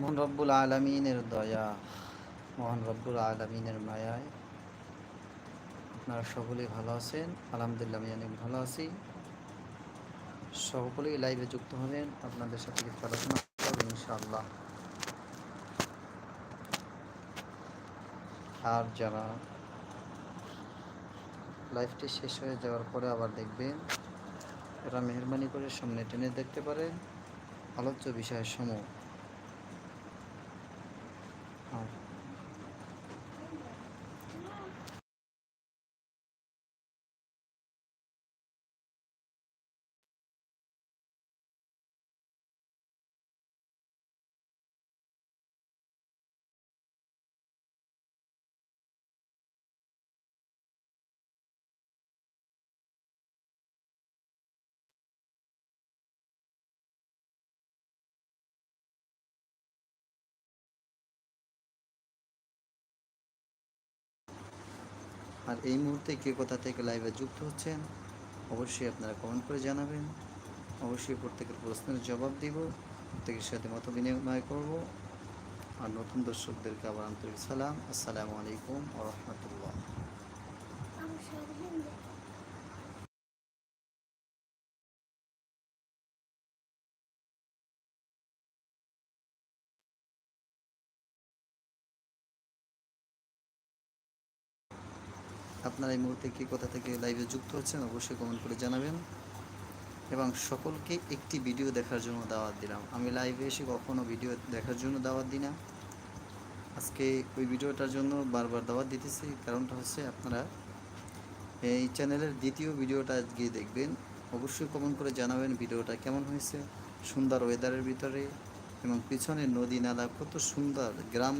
মোহন রব্বুল আলমিনের দয়া, মোহন রব্বুল আলমিনের মায়ায়। আপনারা সকলেই ভালো আছেন, আলহামদুলিল্লাহ আমি অনেক ভালো আছি। সকলেই লাইভে যুক্ত হবেন, আপনাদের সাথে আলোচনা করব ইনশাআল্লাহ। আর যারা লাইভটি শেষ হয়ে যাওয়ার পরে আবার দেখবেন, এরা মেহরবানি করে সামনে টেনে দেখতে পারেন। আলোচ্য বিষয়ের সমূহ আর এই মুহূর্তে কে কোথা থেকে লাইভে যুক্ত হচ্ছেন, অবশ্যই আপনারা কমেন্ট করে জানাবেন। অবশ্যই প্রত্যেকের প্রশ্নের জবাব দিব, প্রত্যেকের সাথে মত বিনিময় করব। আর নতুন দর্শকদেরকে আবার আন্তরিক সালাম। আসসালামু আলাইকুম রহমতুল্লাহ। আপনারা এই মুহূর্তে কি কোথা থেকে লাইভে যুক্ত হচ্ছেন অবশ্যই কমেন্ট করে জানাবেন। এবং সকলকে একটি ভিডিও দেখার জন্য দাওয়াত দিলাম। আমি লাইভে এসে কখনও ভিডিও দেখার জন্য দাওয়াত দিই না। আজকে ওই ভিডিওটার জন্য বারবার দাওয়াত দিতেছি। কারণটা হচ্ছে আপনারা এই চ্যানেলের দ্বিতীয় ভিডিওটা গিয়ে দেখবেন। অবশ্যই কমেন্ট করে জানাবেন ভিডিওটা কেমন হয়েছে, সুন্দর ওয়েদারের ভিতরে এবং পিছনে নদী নালা কত সুন্দর গ্রাম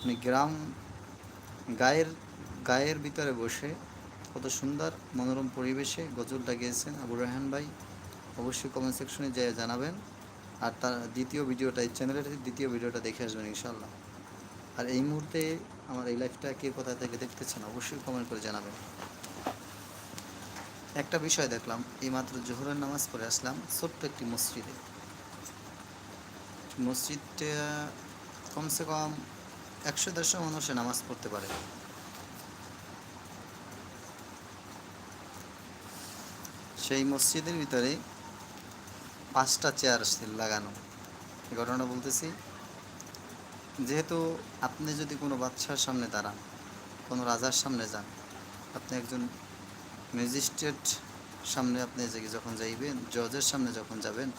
মানে গ্রাম গায়ের গায়ের ভিতরে বসে কত সুন্দর মনোরম পরিবেশে গজল লাগিয়েছেন আবু রাহান ভাই। অবশ্যই কমেন্ট সেকশনে যেয়ে জানাবেন। আর তার দ্বিতীয় ভিডিওটা, এই চ্যানেলের দ্বিতীয় ভিডিওটা দেখে আসবেন ইনশাল্লাহ আর এই মুহূর্তে আমার এই লাইফটা কে কোথা থেকে দেখতেছেন অবশ্যই কমেন্ট করে জানাবেন। একটা বিষয় দেখলাম এইমাত্র জোহরের নামাজ পড়ে আসলাম ছোট্ট একটি মসজিদে। মসজিদটা কমসে কম একশো দেড়শো মানুষে নামাজ পড়তে পারে। সেই মসজিদের ভিতরে পাঁচটা চেয়ার লাগানো। ঘটনা বলতেছি, যেহেতু আপনি যদি কোনো বাচ্চার সামনে দাঁড়ান, কোনো রাজার সামনে যান, আপনি একজন ম্যাজিস্ট্রেট সামনে আপনি যখন যাইবেন জজের সামনে যখন যাবেন,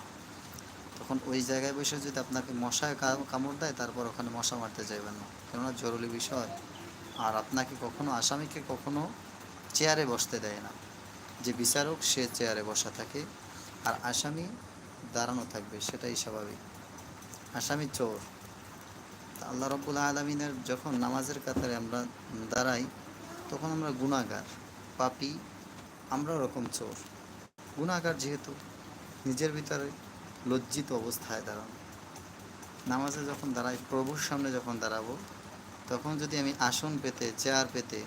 তখন ওই জায়গায় বসে যদি আপনাকে মশায় কামড় দেয়, তারপর ওখানে মশা মারতে যাইবেন না। কেননা জরুরি বিষয়। আর আপনাকে কখনো আসামিকে কখনো চেয়ারে বসতে দেয় না। যে বিচারক, সে চেয়ারে বসা থাকে আর আসামি দাঁড়ানো থাকবে, সেটাই স্বাভাবিক। আসামি চোর। আল্লাহ রব্বুল আলমিনের যখন নামাজের কাতারে আমরা দাঁড়াই, তখন আমরা গুণাগার পাপি আমরা ওরকম চোর। গুণাগার যেহেতু নিজের ভিতরে লজ্জিত অবস্থায় দাঁড়ানো। নামাজে যখন দাঁড়াই, প্রভুর সামনে যখন দাঁড়াবো, তখন যদি আমি আসন পেতে, চেয়ার পেতে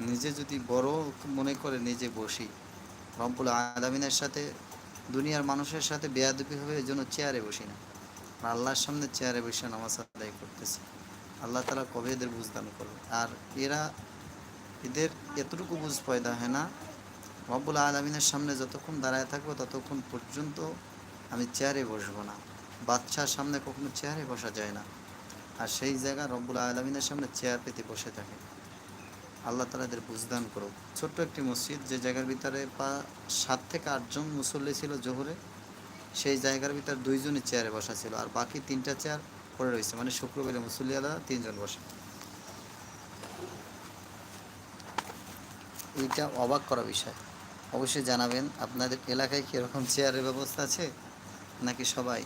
নিজে যদি বড় মনে করে নিজে বসি, রব্বুল আলমিনের সাথে, দুনিয়ার মানুষের সাথে বেয়াদবি হবে এই জন্য চেয়ারে বসি না। আল্লাহর সামনে চেয়ারে বসে নামাজ আদায় করতেছি। আল্লাহ তালা কবে এদের বুঝদান করবে আর এরা এদের এতটুকু বুঝ পয়দা হয় না। রব্বুল আলমিনের সামনে যতক্ষণ দাঁড়ায় থাকব, ততক্ষণ পর্যন্ত আমি চেয়ারে বসবো না। বাচ্চার সামনে কখনো চেয়ারে বসা যায় না। আর সেই জায়গা রব্বুল আলমিনের সামনে চেয়ার পেতে বসে থাকে। আল্লাহ তালা এদের বুঝদান করুক। ছোট্ট একটি মসজিদ যে জায়গার ভিতরে পা সাত থেকে আটজন মুসল্লি ছিল জোহরে, সেই জায়গার ভিতরে দুইজনই চেয়ারে বসা ছিল আর বাকি তিনটা চেয়ার পড়ে রয়েছে। মানে শুক্রবারে মুসল্লি আলাদা তিনজন বসে। এইটা অবাক করা বিষয়। অবশ্যই জানাবেন, আপনাদের এলাকায় কীরকম চেয়ারের ব্যবস্থা আছে? নাকি সবাই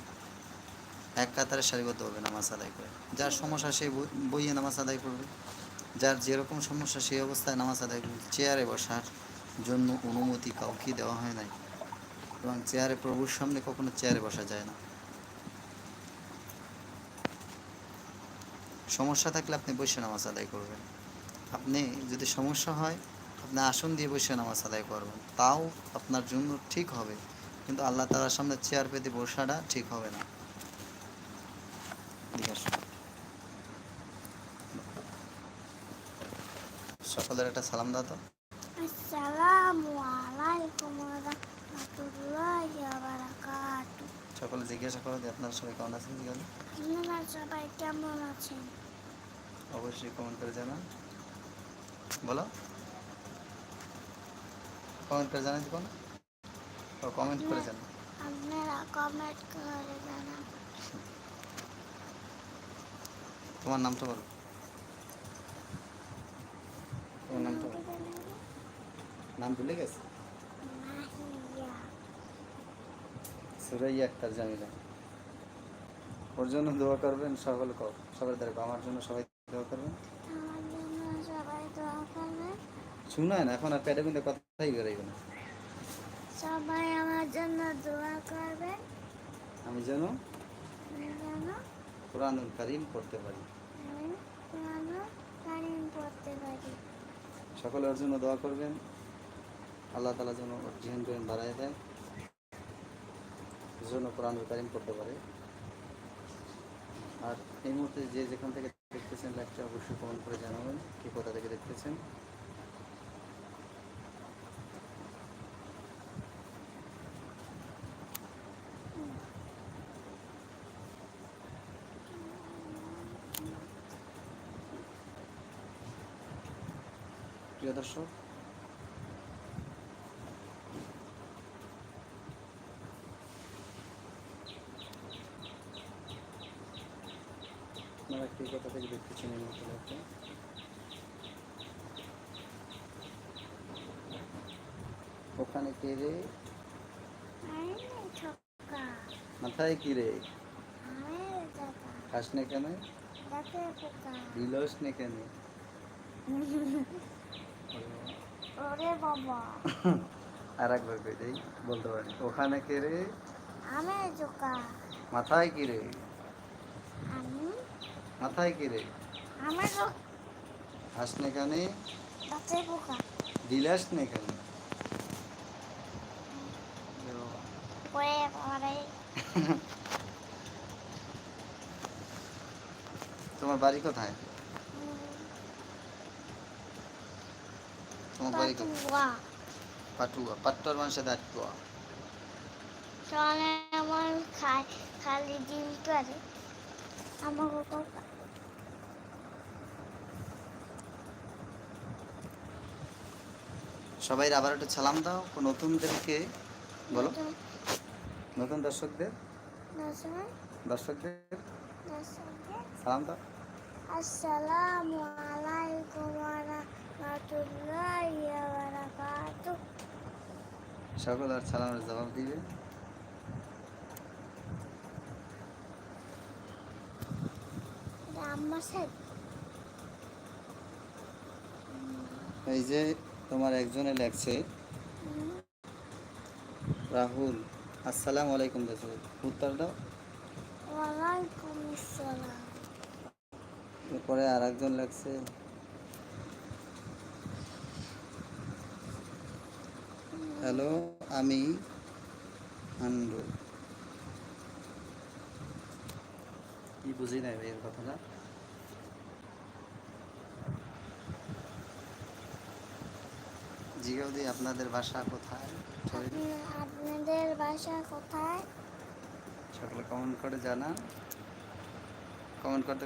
এক কাতারে সারিবদ্ধ হবে নামাজ আদায় করে? যার সমস্যা সেই বই- বইয়ে নামাজ আদায় করবে। যার যেরকম সমস্যা সেই অবস্থায় নামাজ আদায় চেয়ারে বসার জন্য অনুমতি কাউকে দেওয়া হয় নাই। এবং চেয়ারে প্রভুর সামনে কখনো চেয়ারে বসা যায় না। সমস্যা থাকলে আপনি বসে নামাজ আদায় করবেন। আপনি যদি সমস্যা হয়, আপনি আসন দিয়ে বসে নামাজ আদায় করবেন। তাও আপনার জন্য ঠিক হবে। কিন্তু আল্লাহ তালার সামনে চেয়ার পেতে বসাটা ঠিক হবে না। সকলের একটা সালাম দাও তো। আসসালামু আলাইকুম রহমতুল্লাহি ওয়া বারাকাতুহু। সকলে জিজ্ঞাসা করো যে আপনারা সবাই কেমন আছেন জিজ্ঞাসা আপনারা সবাই কেমন আছেন? অবশ্যই কমেন্ট করে জানান। বলো। কমেন্ট করে কোন কমেন্ট করে জানান। আপনারা কমেন্ট করে জানান। তোমার নামটা বলো। তোমার নামটা বলো নাম ভুলে গেছে? সুরাইয়া আক্তার জামিলা। ওর জন্য দোয়া করবেন সকল সবার দ্বারা আমার জন্য সবাই দোয়া করবেন। আমার জন্য সবাই দোয়া করবেন। শুনায় না এখন আর প্যাডে কিন্তু কথাই বেরোইবে না। সবাই আমার জন্য দোয়া করবেন। আমি যেন যেন কোরআনুল পড়তে পারি আমি কোরআন কারিম পড়তে পারি সকলে ওর জন্য দোয়া করবেন। আল্লাহ তালা যেন জিহান করিম বাড়ায় দেয় জন্য কোরআন কারিম করতে পারে। আর এই মুহূর্তে যে যেখান থেকে দেখতেছেন লাইভটা অবশ্যই কমেন্ট করে জানাবেন। কি কোথা থেকে দেখতেছেন? প্রিয় দর্শক। আপনারা কি কোথা থেকে দেখতেছেন এই লাইভটা ওখানে কে রে? মাথায় কি রে? খাস নে কেন দিলস নে কেন? ওরে বাবা। আর একবার কই দেই বলতে পারি। ওখানে কে রে? আমি জোকা। মাথায় কি রে? আমি? মাথায় কি রে? আমি জোক হাস কেনে? দাঁতে পোকা দিলাস নে কেন? পরে পরে তোমার বাড়ি কোথায়? চলে আমার খাই খালি ডিম করে আমার বাবা সবাই আবার একটু সালাম দাও নতুনদেরকে। বলো। নতুন। দর্শকদের। দর্শকদের। সালাম দাও। আসসালামু আলাইকুম ওয়া রাহমাতুল্লাহি ওয়া বারাকাতুহু সকল আর সালামের জবাব দিবে এই যে তোমার একজনে লেখছে রাহুল আসসালামু আলাইকুম উত্তর দাও ওয়ালাইকুম আসসালাম এরপরে আর একজন লাগছে। হ্যালো আমি আন্ডু কি বুঝি নাই ভাই এর কথাটা? জিগাউদি আপনাদের বাসা কোথায়? আপনাদের বাসা কোথায়? সকলে কমেন্ট করে জানান। কমেন্ট করতে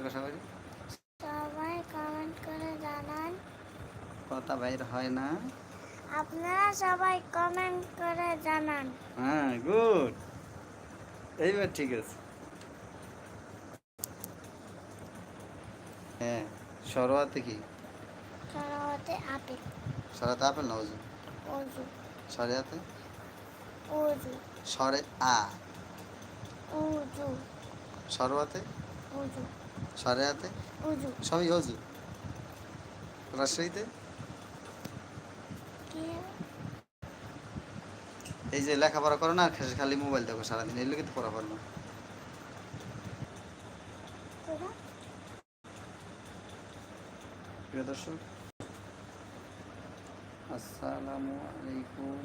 সবাই কমেন্ট করে জানান কথা বাইর হয় না। আপনারা সবাই কমেন্ট করে জানান। হ্যাঁ গুড এইবার ঠিক আছে। হ্যাঁ সরোয়াতে কি? সরাতে আপেল। সরাতে আপেল না অজু ওজু। সরিয়াতে? ওজু। সরে আ। উজু সরোয়াতে? উজু সরেয়াতে? উজু সবই অজু রাজশাহীতে? এই যে লেখাপড়া করো না খালি মোবাইল দেখো সারাদিন এগুলো কিন্তু পড়া পারো না প্রিয় দর্শক আসসালামু আলাইকুম।